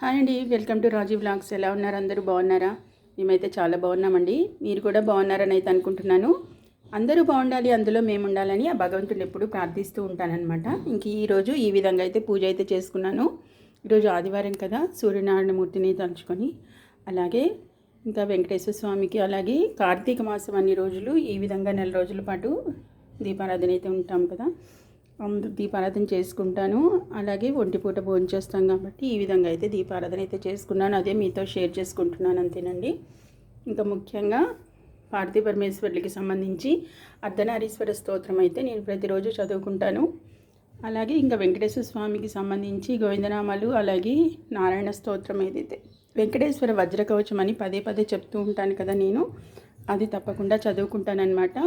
Hi అండి welcome to Rajiv blogs ఎలా ఉన్నారు అందరూ? బాగున్నారా? మేమైతే చాలా బాగున్నామండి. మీరు కూడా బాగున్నారని అయితే అనుకుంటున్నాను. అందరూ బాగుండాలి అందులో మేము ఉండాలని ఆ భగవంతుడు ఎప్పుడు ప్రార్థిస్తూ ఉంటానన్నమాట. ఇంక ఈరోజు ఈ విధంగా అయితే పూజ అయితే చేసుకున్నాను. ఈరోజు ఆదివారం కదా సూర్యనారాయణ మూర్తిని తలుచుకొని. అలాగే ఇంకా వెంకటేశ్వర స్వామికి అలాగే కార్తీక మాసం అన్ని రోజులు ఈ విధంగా నెల రోజుల పాటు దీపారాధన అయితే ఉంటాం కదా. దీపారాధన చేసుకుంటాను. అలాగే ఒంటిపూట భోంచేస్తాం కాబట్టి ఈ విధంగా అయితే దీపారాధన అయితే చేసుకున్నాను. అదే మీతో షేర్ చేసుకుంటున్నాను అంతేనండి. ఇంకా ముఖ్యంగా పార్థి పరమేశ్వరులకి సంబంధించి అర్ధనారీశ్వర స్తోత్రం అయితే నేను ప్రతిరోజు చదువుకుంటాను. అలాగే ఇంకా వెంకటేశ్వర స్వామికి సంబంధించి గోవిందనామాలు అలాగే నారాయణ స్తోత్రం ఏదైతే వెంకటేశ్వర వజ్రకవచం అని పదే పదే చెప్తూ ఉంటాను కదా నేను. అది తప్పకుండా చదువుకుంటానన్నమాట.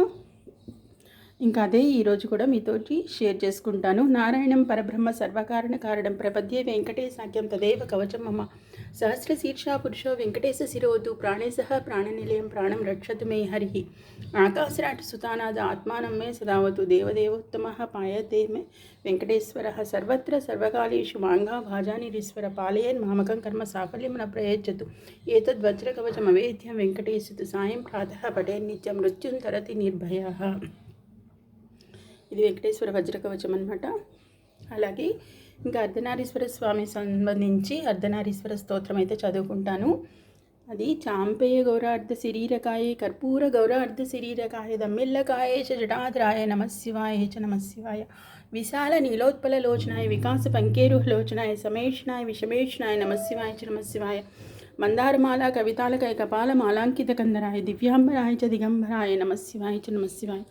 ఇంకా అదే ఈరోజు కూడా మీతోటి షేర్ చేసుకుంటాను. నారాయణం పరబ్రహ్మ సర్వకారణ కారణం ప్రపద్యే వెంకటేశాఖ్యం తదేవ కవచం మమ. సహస్ర శీర్షా పురుషో వెంకటేశ శిరోదు ప్రాణేశ ప్రాణనిలయం ప్రాణం రక్షతు మే హరి. ఆకాశరాట సుతానాద ఆత్మానం మే సదావతు దేవదేవోత్తమ పాయతే మే వెంకటేశ్వర. సర్వత్ర సర్వకాలేషు మాంగా భాజానిరీశ్వర పాలయన్ మామకం కర్మ సాఫల్యం న ప్రయచ్చతు. ఏతద్వజ్రకవచం అవేద్యం వెంకటేశతు సాయం ప్రాతః పటే మృత్యుం తరతి నిర్భయ. ఇది వెంకటేశ్వర వజ్రకవచం అనమాట అలాగే ఇంకా అర్ధనారీశ్వర స్వామి సంబంధించి అర్ధనారీశ్వర స్తోత్రం అయితే చదువుకుంటాను. అది చాంపేయ గౌరార్ధ శరీరకాయ కర్పూర గౌరార్ధ శరీరకాయ దమ్మిల్లకాయ చ జటాద్రాయ నమశివాయ చ నమశివాయ విశాల నీలోత్పల లోచనాయ వికాస పంకేరుహలోచనాయ సమేషణాయ విషమేషణాయ నమశివాయ చ నమశివాయ మందారమాల కవితాలకాయ కపాల మాలాంకిత కందరాయ దివ్యాంబరాయ చ దిగంబరాయ నమశివాయ చ నమశివాయ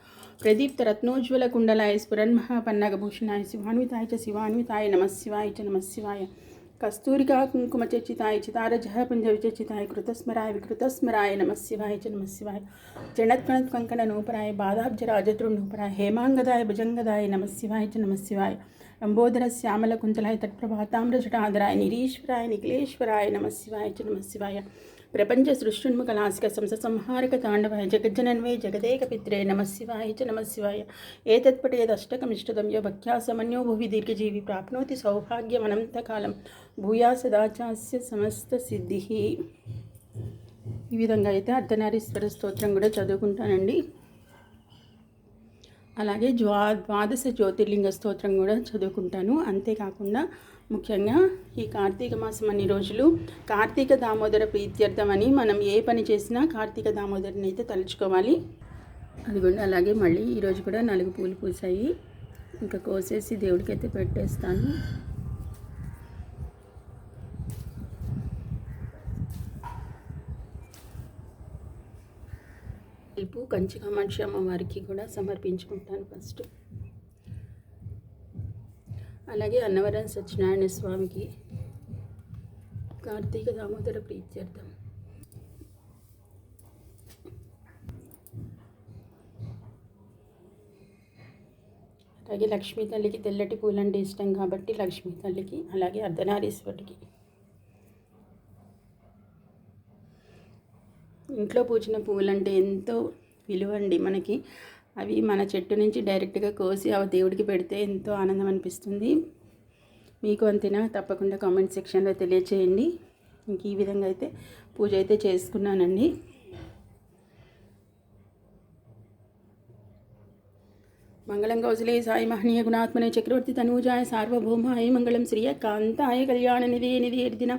प्रदीप्त रत्नोज्वल कुंडलाय स्फुरन्मः पन्नगभूषणाय शिवान्विताय च शिवान्विताय नमः शिवाय च नमः शिवाय। कस्तूरिका कुंकुमचर्चिताय चितारजः पुञ्जविचर्चिताय कृतस्मराय विकृतस्मराय नमः शिवाय च नमः शिवाय। जणत्कणत्कङ्कणनूपराय बाधाब्जराजतृणूपराय हेमाङ्गदाय भुजङ्गदाय नमः शिवाय च नमः शिवाय। लम्बोदर श्यामलकुन्तलाय तत्प्रभाताम्रजटाधराय निरीश्वराय निखिलेश्वराय नमः शिवाय च नमः शिवाय। ప్రపంచ సృష్టిన్ముఖలాసిక సంస సంహారక తాండవాయ జగజ్జనన్వే జగదేక పిత్రే నమశివాయ చ నమశివాయ ఏతత్పటేదష్టకమిష్టదం యో భక్త్యాసమన్యో భువి దీర్ఘజీవి ప్రాప్నోతి సౌభాగ్యమనంతకాలం. భూయా సదాచాస్య సమస్త సిద్ధి. ఈ విధంగా అయితే అర్ధనారీశ్వర స్తోత్రం కూడా చదువుకుంటానండి. అలాగే ద్వా ద్వాదశ జ్యోతిర్లింగ స్తోత్రం కూడా చదువుకుంటాను. అంతేకాకుండా ముఖ్యంగా ఈ కార్తీక మాసం అన్ని రోజులు కార్తీక దామోదర ప్రీత్యర్థం అని మనం ఏ పని చేసినా కార్తీక దామోదరిని అయితే తలుచుకోవాలి. అదిగోండి అలాగే మళ్ళీ ఈరోజు కూడా నలుగు పూలు పూసాయి. ఇంకా కోసేసి దేవుడికి అయితే పెట్టేస్తాను ఇప్పు కంచి అమ్మవారికి కూడా సమర్పించుకుంటాను ఫస్ట్. అలాగే అన్నవరం సత్యనారాయణ స్వామికి కార్తీక దామోదర ప్రీత్యర్థం. అలాగే లక్ష్మీ తల్లికి తెల్లటి పూలంటే ఇష్టం కాబట్టి లక్ష్మీ తల్లికి అలాగే అర్ధనారీశ్వరుడికి. ఇంట్లో పూచిన పూలంటే ఎంతో విలువండి మనకి. అవి మన చెట్టు నుంచి డైరెక్ట్గా కోసి ఆ దేవుడికి పెడితే ఎంతో ఆనందం అనిపిస్తుంది. మీకు అంతేనా? తప్పకుండా కామెంట్ సెక్షన్లో తెలియచేయండి. ఇంక ఈ విధంగా అయితే పూజ అయితే చేసుకున్నానండి. మంగళం కౌశలే సాయి మహనీయ గుణాత్మనే చక్రవర్తి తనూజాయ సార్వభౌమాయ మంగళం శ్రియ కాంతాయ కళ్యాణ నిధి నిధి ఎర్దిన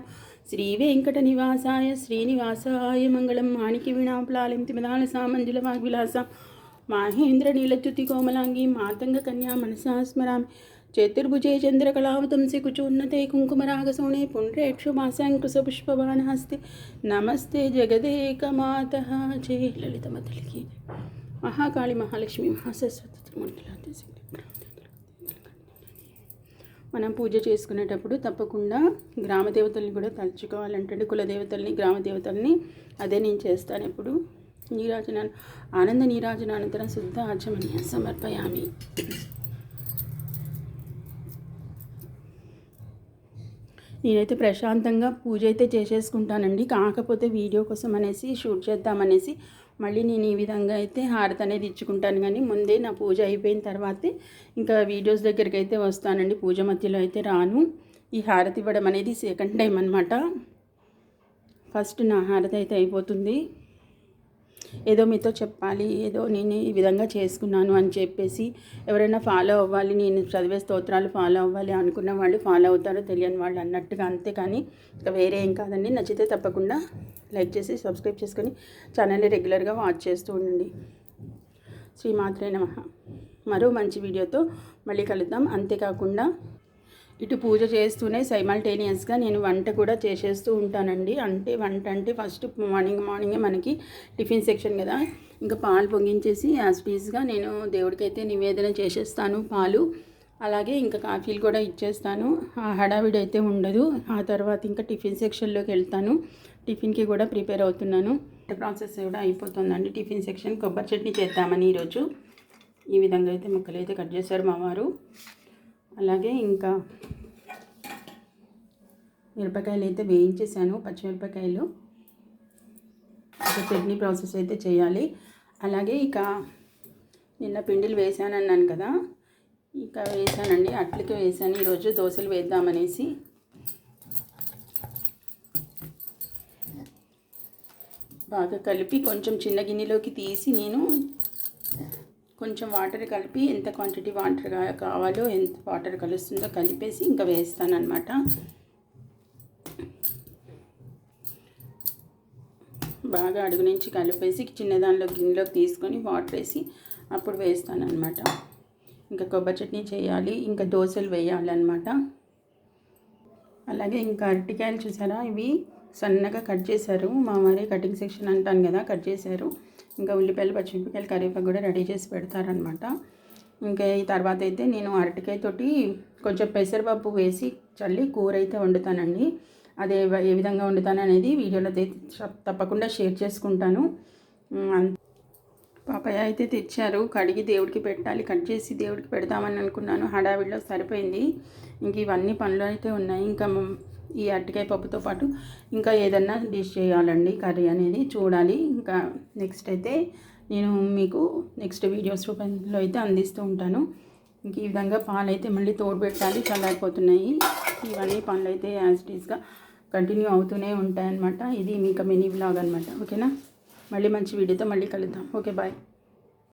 శ్రీ వెంకట నివాసాయ శ్రీనివాసాయ మంగళం మాణిక్య వీణాపులాలిం తిమదాల సామంజుల వాగ్విలాస మాహేంద్ర నీలచ్యుతి కోమలాంగి మాతంగ కన్యా మనసాస్మరామి చతుర్భుజే చంద్రకళావతంసి కుచోన్నతే కుంకుమరాగసోణే పుండ్రేక్షుమాశాంకుశ హస్తే నమస్తే జగదేకమాత జయ లలితమతలికి మహాకాళి మహాలక్ష్మి మహాసరస్వతి మనం పూజ చేసుకునేటప్పుడు తప్పకుండా గ్రామ దేవతల్ని కూడా తలుచుకోవాలంటే కులదేవతల్ని గ్రామ దేవతల్ని అదే నేను చేస్తాను ఎప్పుడు. నీరాజన ఆనంద నీరాజన అనంతరం శుద్ధ ఆచమనీయ సమర్పయామి. నేనైతే ప్రశాంతంగా పూజ అయితే చేసేసుకుంటానండి. కాకపోతే వీడియో కోసం అనేసి షూట్ చేద్దామనేసి మళ్ళీ నేను ఈ విధంగా అయితే హారతి అనేది ఇచ్చుకుంటాను. కానీ ముందే నా పూజ అయిపోయిన తర్వాతే ఇంకా వీడియోస్ దగ్గరికి అయితే వస్తానండి. పూజ మధ్యలో అయితే రాను. ఈ హారతి ఇవ్వడం అనేది సెకండ్ టైం అనమాట ఫస్ట్ నా హారతి అయితే అయిపోతుంది. ఏదో మీతో చెప్పాలి ఏదో నేను ఈ విధంగా చేసుకున్నాను అని చెప్పేసి ఎవరైనా ఫాలో అవ్వాలి నేను చదివే స్తోత్రాలు ఫాలో అవ్వాలి అనుకున్న వాళ్ళు ఫాలో అవుతారో తెలియని వాళ్ళు అన్నట్టుగా అంతే కానీ ఇంకా వేరే ఏం కాదండి. నచ్చితే తప్పకుండా లైక్ చేసి సబ్స్క్రైబ్ చేసుకొని ఛానల్ని రెగ్యులర్గా వాచ్ చేస్తూ ఉండండి. శ్రీమాత్రే నమ. మరో మంచి వీడియోతో మళ్ళీ కలుద్దాం. అంతేకాకుండా ఇటు పూజ చేస్తూనే సైమల్టేనియస్గా నేను వంట కూడా చేసేస్తూ ఉంటానండి. అంటే వంట అంటే ఫస్ట్ మార్నింగ్ మార్నింగే మనకి టిఫిన్ సెక్షన్ కదా. ఇంకా పాలు పొంగించేసి యాజ్ పీస్గా నేను దేవుడికైతే నివేదన చేసేస్తాను పాలు. అలాగే ఇంకా కాఫీలు కూడా ఇచ్చేస్తాను. ఆ హడావిడి అయితే ఉండదు. ఆ తర్వాత ఇంకా టిఫిన్ సెక్షన్లోకి వెళ్తాను. టిఫిన్కి కూడా ప్రిపేర్ అవుతున్నాను. ప్రాసెస్ కూడా అయిపోతుందండి. టిఫిన్ సెక్షన్ కొబ్బరి చట్నీ చేద్దామని ఈరోజు. ఈ విధంగా అయితే ముక్కలు అయితే కట్ చేశారు మా వారు. అలాగే ఇంకా మిరపకాయలు అయితే వేయించేసాను పచ్చిమిరపకాయలు. చట్నీ ప్రాసెస్ అయితే చేయాలి. అలాగే ఇక నిన్న పిండిలు వేసాను అన్నాను కదా ఇక వేసానండి. అట్లకి వేసాను. ఈరోజు దోశలు వేద్దామనేసి. బాగా కలిపి కొంచెం చిన్న గిన్నెలోకి తీసి నేను కొంచెం వాటర్ కలిపి ఎంత క్వాంటిటీ వాటర్ కావాలో ఎంత వాటర్ కలుస్తుందో కలిపేసి ఇంకా వేస్తాను అనమాట బాగా అడుగు నుంచి కలిపేసి చిన్నదానిలో గిన్నెలోకి తీసుకొని వాటర్ వేసి అప్పుడు వేస్తాను అనమాట ఇంకా కొబ్బరి చట్నీ చేయాలి ఇంకా దోశలు వేయాలన్నమాట. అలాగే ఇంకా అరటికాయలు చూసారా? ఇవి సన్నగా కట్ చేశారు. మా మరి కటింగ్ సెక్షన్ అంటాను కదా కట్ చేశారు. ఇంకా ఉల్లిపాయలు పచ్చిమిరపకాయలు కరివేపాకు కూడా రెడీ చేసి పెడతారనమాట ఇంకా ఈ తర్వాత అయితే నేను అరటికాయతోటి కొంచెం పెసరపప్పు వేసి చల్లి కూర అయితే వండుతానండి. అదే ఏ విధంగా వండుతాను అనేది వీడియోలో తప్పకుండా షేర్ చేసుకుంటాను. పాపయ్య అయితే తెచ్చారు. కడిగి దేవుడికి పెట్టాలి. కట్ చేసి దేవుడికి పెడదామని అనుకున్నాను. హడావిడిలో సరిపోయింది. ఇంక ఇవన్నీ పనులు అయితే ఉన్నాయి. ఇంకా ఈ అరటికాయ పప్పుతో పాటు ఇంకా ఏదన్నా డిష్ చేయాలండి. కర్రీ అనేది చూడాలి. ఇంకా నెక్స్ట్ అయితే నేను మీకు నెక్స్ట్ వీడియోస్ రూపంలో అయితే అందిస్తూ ఉంటాను. ఇంక ఈ విధంగా పాలు అయితే మళ్ళీ తోడు పెట్టాలి. చల్లారిపోతున్నాయి. ఇవన్నీ పనులు అయితే యాజ్ ఈస్గా కంటిన్యూ అవుతూనే ఉంటాయన్నమాట. ఇది మీకు మినీ బ్లాగ్ అనమాట ఓకేనా? మళ్ళీ మంచి వీడియోతో మళ్ళీ కలుద్దాం. Okay bye.